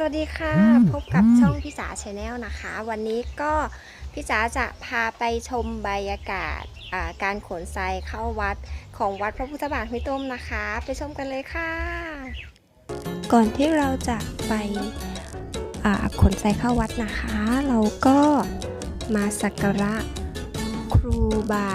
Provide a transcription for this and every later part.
สวัสดีค่ะ พบกับช่องพี่จ๋าชาแนลนะคะ วันนี้ก็พี่จ๋าจะพาไปชมบรรยากาศอ่าการขนทรายเข้าวัดของวัดพระพุทธบาทห้วยต้มนะคะ ไปชมกันเลยค่ะ ก่อนที่เราจะไปอ่าขนทรายเข้าวัดนะคะ เราก็มาสักการะครูบา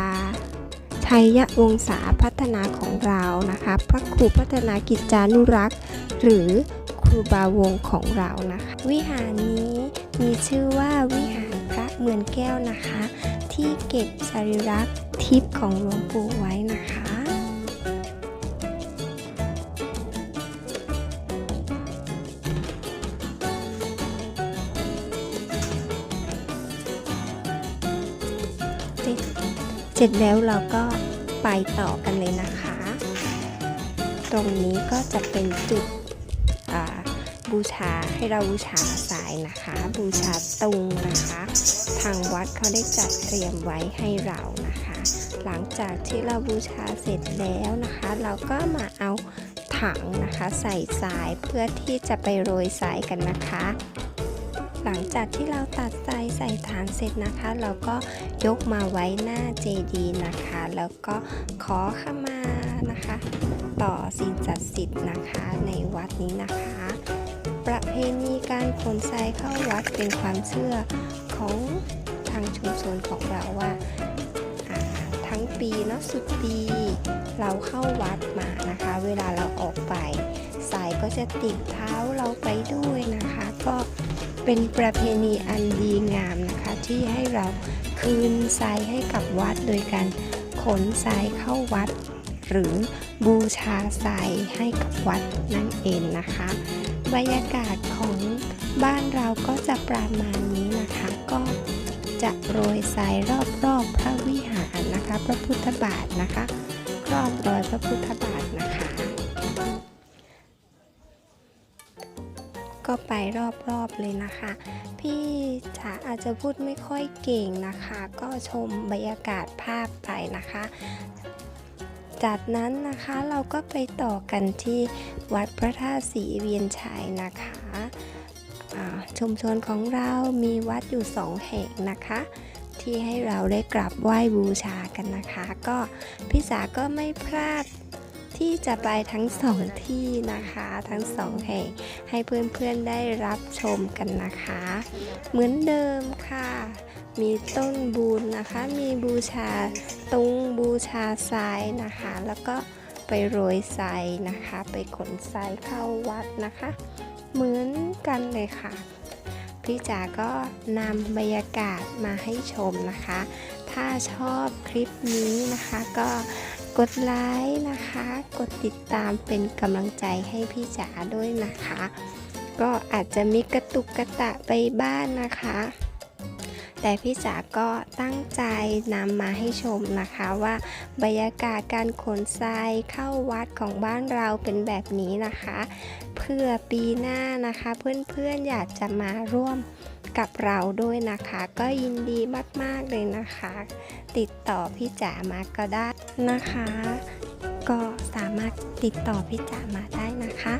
ชัยวงศาพัฒนาของเรานะคะ พระครูพัฒนากิจจานุรักษ์ หรือค รูบาวงของเรานะคะ วิหารนี้มีชื่อว่าวิหารพระเมือนแก้วนะคะ ที่เก็บสรีระทิพย์ของหลวงปู่ไว้นะคะเสร็จแล้วเราก็ไปต่อกันเลยนะคะ ตรงนี้ก็จะเป็นจุด บูชาให้เราบูชาสายนะคะ บูชาตุงนะคะ ทางวัดเขาได้จัดเตรียมไว้ให้เรานะคะ หลังจากที่เราบูชาเสร็จแล้วนะคะ เราก็มาเอาถังนะคะใส่สายเพื่อที่จะไปโรยสายกันนะคะ หลังจากที่เราตัดสายใส่ฐานเสร็จนะคะ เราก็ยกมาไว้หน้าเจดีนะคะ แล้วก็ขอขมานะคะ ต่อสิ่งศักดิ์สิทธิ์นะคะในวัดนี้นะคะ ประเพณีการขนทรายเข้าวัดเป็นความเชื่อของทางชุมชนของเราว่าทั้งปีเนาะสุดปี เราเข้าวัดมานะคะ เวลาเราออกไปสายก็จะติดเท้าเราไปด้วยนะคะ ก็เป็นประเพณีอันดีงามนะคะ ที่ให้เราคืนทรายให้กับวัดโดยการขนทรายเข้าวัด หรือบูชาทรายให้กับวัดนั่นเองนะคะ บรรยากาศของบ้านเราก็จะประมาณนี้นะคะ ก็จะโรยทรายรอบๆพระวิหารนะคะ พระพุทธบาทนะคะครอบรอยพระพุทธบาทนะคะ ก็ไปรอบๆเลยนะคะ พี่จ๋าอาจจะพูดไม่ค่อยเก่งนะคะ ก็ชมบรรยากาศภาพไปนะคะ จากนั้นนะคะเราก็ไปต่อกันที่วัดพระธาตุศรีเวียนชัยนะคะชุมชนของเรามีวัดอยู่สองแห่งนะคะ ที่ให้เราได้กราบไหว้บูชากันนะคะ ก็พี่สาก็ไม่พลาดที่จะไปทั้งสองที่นะคะ ทั้งสองแห่งให้เพื่อนๆได้รับชมกันนะคะ เหมือนเดิมค่ะ มีต้นบูนนะคะ มีบูชาตุงบูชาทรายนะคะ แล้วก็ไปโรยทรายนะคะ ไปขนทรายเข้าวัดนะคะ เหมือนกันเลยค่ะ พี่จ๋าก็นำบรรยากาศมาให้ชมนะคะ ถ้าชอบคลิปนี้นะคะก็กดไลค์นะคะ กดติดตามเป็นกำลังใจให้พี่จ๋าด้วยนะคะ ก็อาจจะมีกระตุกกระตะไปบ้านนะคะ แต่พี่จ๋าก็ตั้งใจนำมาให้ชมนะคะว่าบรรยากาศการขนทรายเข้าวัดของบ้านเราเป็นแบบนี้นะคะ เพื่อปีหน้านะคะเพื่อนๆอยากจะมาร่วมกับเราด้วยนะคะ ก็ยินดีมากๆเลยนะคะ ติดต่อพี่จ๋ามาก็ได้นะคะ ก็สามารถติดต่อพี่จ๋ามาได้นะคะ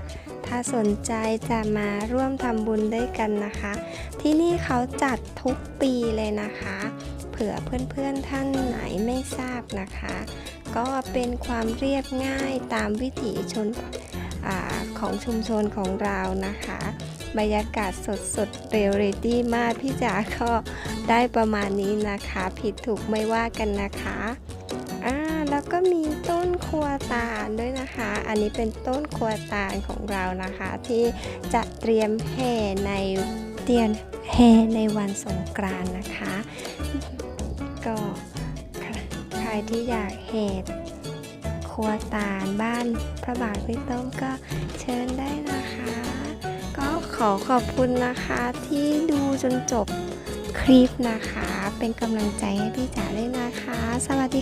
ถ้าสนใจจะมาร่วมทำบุญด้วยกันนะคะ ที่นี่เขาจัดทุกปีเลยนะคะ เผื่อเพื่อนๆท่านไหนไม่ทราบนะคะ ก็เป็นความเรียบง่ายตามวิถีชนอของชุมชนของเรานะคะ บรรยากาศสดสดๆเรียลลิตี้มากพี่จ๋าก็ได้ประมาณนี้นะคะ ผิดถูกไม่ว่ากันนะคะ แล้วก็มีต้นครัวตาลด้วยนะคะ อันนี้เป็นต้นครัวตาลของเรานะคะ ที่จะเตรียมแห่ในเตียนแห่ในวันสงกรานต์นะคะ ก็ใครที่อยากแห่ครัวตาลบ้านพระบาทพี่ต้มก็เชิญได้นะคะ ก็ขอขอบคุณนะคะที่ดูจนจบคลิปนะคะ เป็นกำลังใจให้พี่จ๋าด้วยนะคะ สวัสดีค่ะ